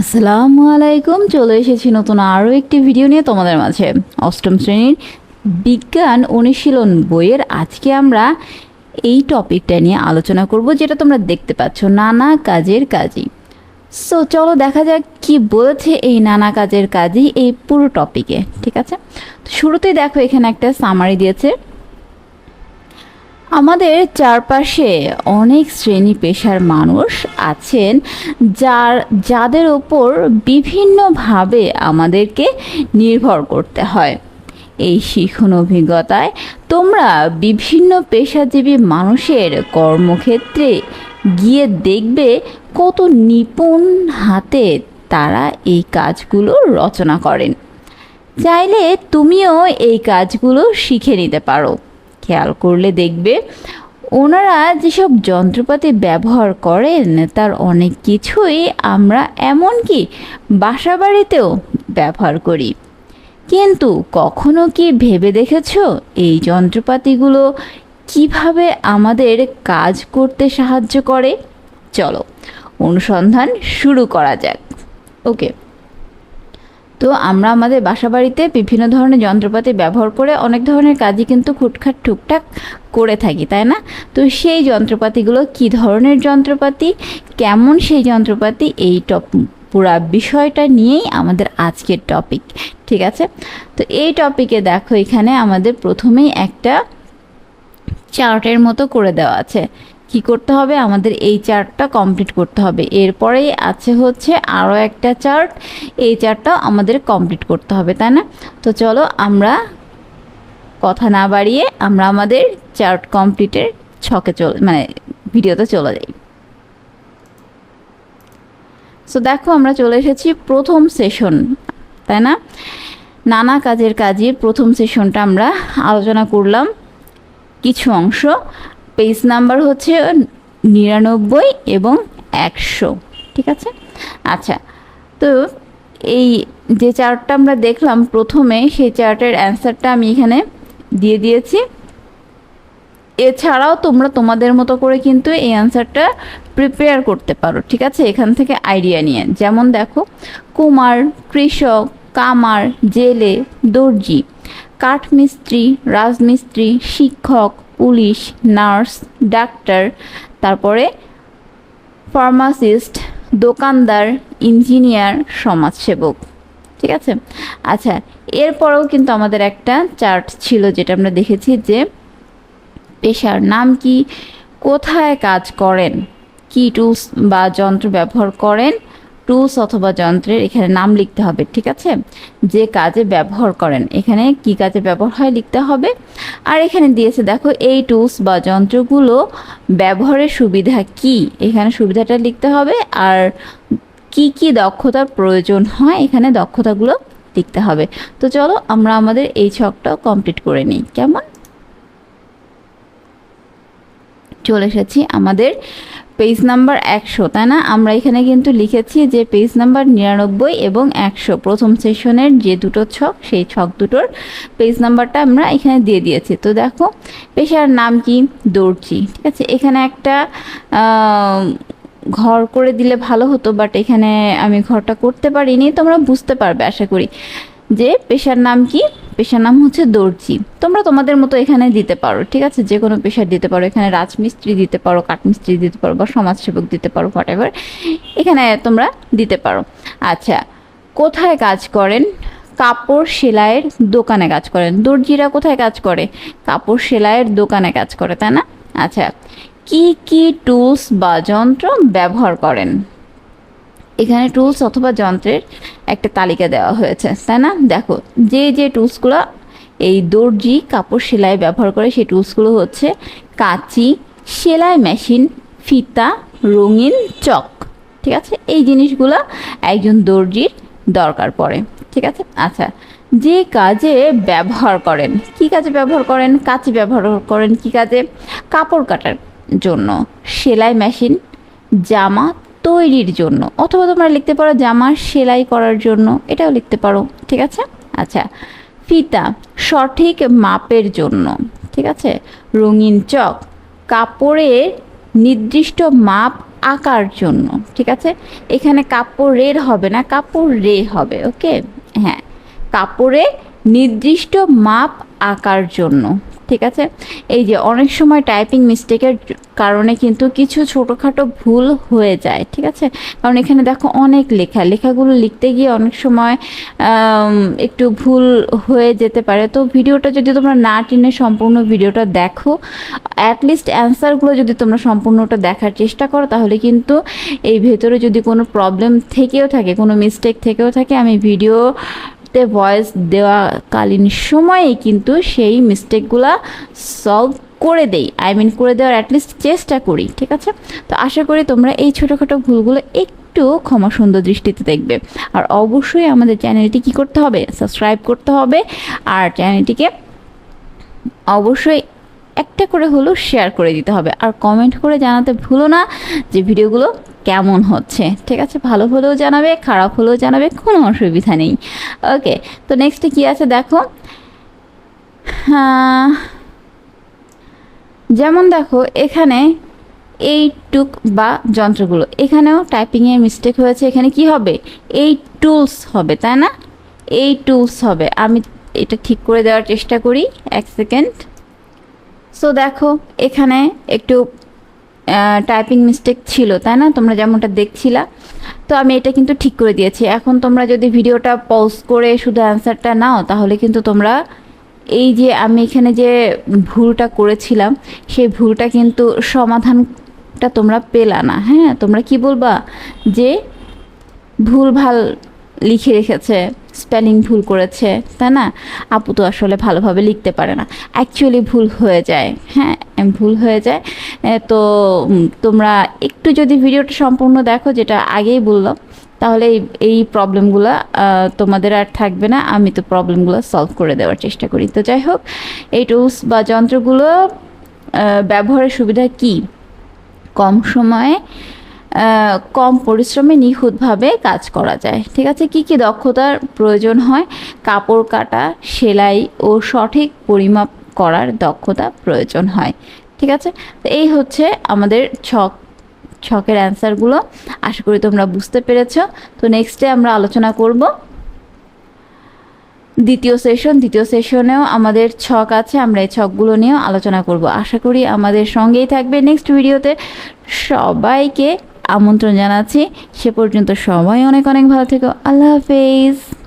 আসসালামু আলাইকুম, চলে এসেছি নতুন আরও একটি ভিডিও নিয়ে তোমাদের মাঝে। অষ্টম শ্রেণির বিজ্ঞান অনুশীলন বইয়ের আজকে আমরা এই টপিকটা নিয়ে আলোচনা করব, যেটা তোমরা দেখতে পাচ্ছ, নানা কাজের কাজই। সো চলো দেখা যাক কি বলেছে এই নানা কাজের কাজই এই পুরো টপিকে, ঠিক আছে? শুরুতেই দেখো, এখানে একটা সামারি দিয়েছে। আমাদের চারপাশে অনেক শ্রেণি পেশার মানুষ আছেন যার, যাদের ওপর বিভিন্নভাবে আমাদেরকে নির্ভর করতে হয়। এই শিখন অভিজ্ঞতায় তোমরা বিভিন্ন পেশাজীবী মানুষের কর্মক্ষেত্রে গিয়ে দেখবে কত নিপুণ হাতে তারা এই কাজগুলো রচনা করেন। চাইলে তুমিও এই কাজগুলো শিখে নিতে পারো। খেয়াল করলে দেখবে ওনারা যেসব যন্ত্রপাতি ব্যবহার করেন, তার অনেক কিছুই আমরা এমনকি বাসা বাড়িতেও ব্যবহার করি। কিন্তু কখনো কি ভেবে দেখেছ এই যন্ত্রপাতিগুলো কীভাবে আমাদের কাজ করতে সাহায্য করে? চলো, অনুসন্ধান শুরু করা যাক। ওকে। তো আমরা আমাদের বাসা বাড়িতে বিভিন্ন ধরনের যন্ত্রপাতি ব্যবহার করে অনেক ধরনের কাজই কিন্তু খুটখাট টুকটাক করে থাকি, তাই না? তো সেই যন্ত্রপাতিগুলো কি ধরনের যন্ত্রপাতি? কেমন সেই যন্ত্রপাতি? এই টপ, পুরা বিষয়টা নিয়েই আমাদের আজকের টপিক ঠিক আছে? তো এই টপিকে দেখো এখানে আমাদের প্রথমেই একটা চার্টের মতো করে দেওয়া আছে। কি করতে হবে? আমাদের এই চার্টটা কমপ্লিট করতে হবে। এরপরেই আছে হচ্ছে আরও একটা চার্ট। এই চার্টটাও আমাদের কমপ্লিট করতে হবে, তাই না? তো চলো আমরা কথা না বাড়িয়ে আমরা আমাদের চার্ট কমপ্লিটের ছকে চলে মানে ভিডিওতে চলে যাই। সো দেখো আমরা চলে এসেছি প্রথম সেশন, তাই না? নানা কাজের কাজের প্রথম সেশনটা আমরা আলোচনা করলাম কিছু অংশ। পেজ নাম্বার হচ্ছে নিরানব্বই এবং একশো, ঠিক আছে? আচ্ছা তো এই যে চার্টটা আমরা দেখলাম প্রথমে, সেই চার্টের অ্যান্সারটা আমি এখানে দিয়ে দিয়েছি। এছাড়াও তোমরা তোমাদের মতো করে কিন্তু এই অ্যান্সারটা প্রিপেয়ার করতে পারো, ঠিক আছে? এখান থেকে আইডিয়া নিয়ে। যেমন দেখো, কুমার, কৃষক, কামার, জেলে, দর্জি, কাঠমিস্ত্রি, রাজমিস্ত্রি, শিক্ষক পুলিশ, নার্স, ডাক্তার, তারপরে ফার্মাসিস্ট, দোকানদার, ইঞ্জিনিয়ার, সমাজসেবক। ঠিক আছে? আচ্ছা এরপরেও কিন্তু আমাদের একটা চার্ট ছিল যেটা আমরা দেখেছি যে পেশার নাম কি, কোথায় কাজ করেন, কি টুলস বা যন্ত্র ব্যবহার করেন টুলস অথবা যন্ত্রের এখানে নাম লিখতে হবে, ঠিক আছে? যে কাজে ব্যবহার করেন, এখানে কি কাজে ব্যবহার হয় লিখতে হবে। আর এখানে দিয়েছে, দেখো, এই টুলস বা যন্ত্রগুলো ব্যবহারের সুবিধা কি? এখানে সুবিধাটা লিখতে হবে, আর কি কি দক্ষতার প্রয়োজন হয়, এখানে দক্ষতাগুলো লিখতে হবে। তো চলো, আমরা আমাদের এই ছকটা কমপ্লিট করে নিই, কেমন? চলে এসেছি আমাদের পেজ নাম্বার একশো, তাই না? আমরা এখানে কিন্তু লিখেছি যে পেজ নাম্বার নিরানব্বই এবং একশো। প্রথম সেশনের যে দুটো ছক, সেই ছক দুটোর পেজ নাম্বারটা আমরা এখানে দিয়ে দিয়েছি। তো দেখো, পেশার নাম কি? দর্জি, ঠিক আছে? এখানে একটা ঘর করে দিলে ভালো হতো বাট এখানে আমি ঘরটা করতে পারিনি, তোমরা বুঝতে পারবে, আশা করি। যে পেশার নাম কি? পেশার নাম হচ্ছে দর্জি। তোমরা তোমাদের মতো এখানে দিতে পারো, ঠিক আছে? যে কোনো পেশার দিতে পারো, এখানে রাজমিস্ত্রি দিতে পারো, কাঠমিস্ত্রি দিতে পারো, বা সমাজসেবক দিতে পারো হোয়াট এখানে তোমরা দিতে পারো। আচ্ছা কোথায় কাজ করেন? কাপড় সেলাইয়ের দোকানে কাজ করেন। দর্জিরা কোথায় কাজ করে? কাপড় সেলাইয়ের দোকানে কাজ করে, তাই না? আচ্ছা কি কি টুলস বা যন্ত্র ব্যবহার করেন? এখানে টুলস অথবা যন্ত্রের একটা তালিকা দেওয়া হয়েছে, তাই না? দেখো, যে যে টুলসগুলো এই দর্জি, কাপড় সেলাই ব্যবহার করে, সেই টুলসগুলো হচ্ছে কাঁচি, সেলাই মেশিন ফিতা, রঙিন চক, ঠিক আছে? এই জিনিসগুলো একজন দর্জির দরকার পড়ে, ঠিক আছে? আচ্ছা যে কাজে ব্যবহার করেন, কি কাজে ব্যবহার করেন? কাঁচি ব্যবহার করেন কি কাজে? কাপড় কাটার জন্য, সেলাই মেশিন জামা তৈরির জন্য, অথবা তোমরা লিখতে পারো জামা সেলাই করার জন্য, এটাও লিখতে পারো, ঠিক আছে? আচ্ছা ফিতা, সঠিক মাপের জন্য, ঠিক আছে? রঙিন চক, কাপড়ের নির্দিষ্ট মাপ আঁকার জন্য, ঠিক আছে? এখানে কাপড় রের হবে না, কাপড় রে হবে, ওকে? হ্যাঁ কাপড়ে নির্দিষ্ট মাপ আঁকার জন্য। ঠিক আছে? এই যে অনেক সময় টাইপিং মিস্টেকের কারণে কিন্তু কিছু ছোটোখাটো ভুল হয়ে যায়, ঠিক আছে? কারণ এখানে দেখো অনেক লেখা, লেখাগুলো লিখতে গিয়ে অনেক সময় একটু ভুল হয়ে যেতে পারে। তো ভিডিওটা যদি তোমরা না টেনে সম্পূর্ণ ভিডিওটা দেখো অ্যাটলিস্ট অ্যান্সারগুলো যদি তোমরা সম্পূর্ণটা দেখার চেষ্টা করো, তাহলে কিন্তু এই ভেতরে যদি কোনো প্রবলেম থেকেও থাকে, কোনো মিস্টেক থেকেও থাকে, আমি ভিডিও তে ভয়েস দেওয়াকালীন সময়ে কিন্তু সেই মিস্টেকগুলা সলভ করে দেই। আই মিন করে দেওয়ার অ্যাটলিস্ট চেষ্টা করি, ঠিক আছে? তো আশা করি তোমরা এই ছোটোখাটো ভুলগুলো একটু ক্ষমা সুন্দর দৃষ্টিতে দেখবে। আর অবশ্যই আমাদের চ্যানেলটি কি করতে হবে? সাবস্ক্রাইব করতে হবে। আর চ্যানেলটিকে অবশ্যই একটা করে হলেও শেয়ার করে দিতে হবে। আর কমেন্ট করে জানাতে ভুলো না যে ভিডিওগুলো কেমন হচ্ছে। ঠিক আছে? ভালো হলেও জানাবে, খারাপ হলেও জানাবে, কোনো অসুবিধা নেই। ওকে তো নেক্সটে কি আছে দেখো? যেমন দেখো, এখানে এই টুক বা যন্ত্রগুলো। এখানেও টাইপিংয়ের মিস্টেক হয়েছে। এখানে কি হবে? এই টুলস হবে, তাই না? এই টুলস হবে। আমি এটা ঠিক করে দেওয়ার চেষ্টা করি। এক সেকেন্ড সো দেখো, এখানে একটু টাইপিং মিস্টেক ছিল, তাই না? তোমরা যেমনটা দেখছিলা। তো আমি এটা কিন্তু ঠিক করে দিয়েছি। এখন তোমরা যদি ভিডিওটা পজ করে শুধু অ্যান্সারটা নাও, তাহলে কিন্তু তোমরা এই যে আমি এখানে যে ভুলটা করেছিলাম, সেই ভুলটা কিন্তু সমাধানটা তোমরা পেলা না। হ্যাঁ তোমরা কি বলবা? যে ভুল ভালো লিখে রেখেছে স্পেলিং ভুল করেছে, তাই না? আপু তো আসলে ভালোভাবে লিখতে পারে না। অ্যাকচুয়ালি ভুল হয়ে যায়। হ্যাঁ ভুল হয়ে যায়। তো তোমরা একটু যদি ভিডিওটা সম্পূর্ণ দেখো, যেটা আগেই বললাম, তাহলে এই এই প্রবলেমগুলো তোমাদের আর থাকবে না। আমি তো প্রবলেমগুলো সলভ করে দেওয়ার চেষ্টা করি। তো যাই হোক, এই টুলস বা যন্ত্রগুলো ব্যবহারের সুবিধা কী? কম সময়ে কম পরিশ্রমে নিখুঁতভাবে কাজ করা যায়। ঠিক আছে? কি কি দক্ষতার প্রয়োজন হয়? কাপড় কাটা, সেলাই ও সঠিক পরিমাপ করার দক্ষতা প্রয়োজন হয়। ঠিক আছে? তো এই হচ্ছে আমাদের ছক, ছকের অ্যান্সারগুলো আশা করি তোমরা বুঝতে পেরেছ। তো নেক্সটে আমরা আলোচনা করব। দ্বিতীয় সেশন দ্বিতীয় সেশনেও আমাদের ছক আছে, আমরা এই ছকগুলো নিয়েও আলোচনা করব। আশা করি আমাদের সঙ্গেই থাকবে নেক্সট ভিডিওতে সবাইকে আমন্ত্রণ জানাচ্ছি। সে পর্যন্ত সবাই অনেক অনেক ভালো থেকো। আল্লাহ হাফেজ।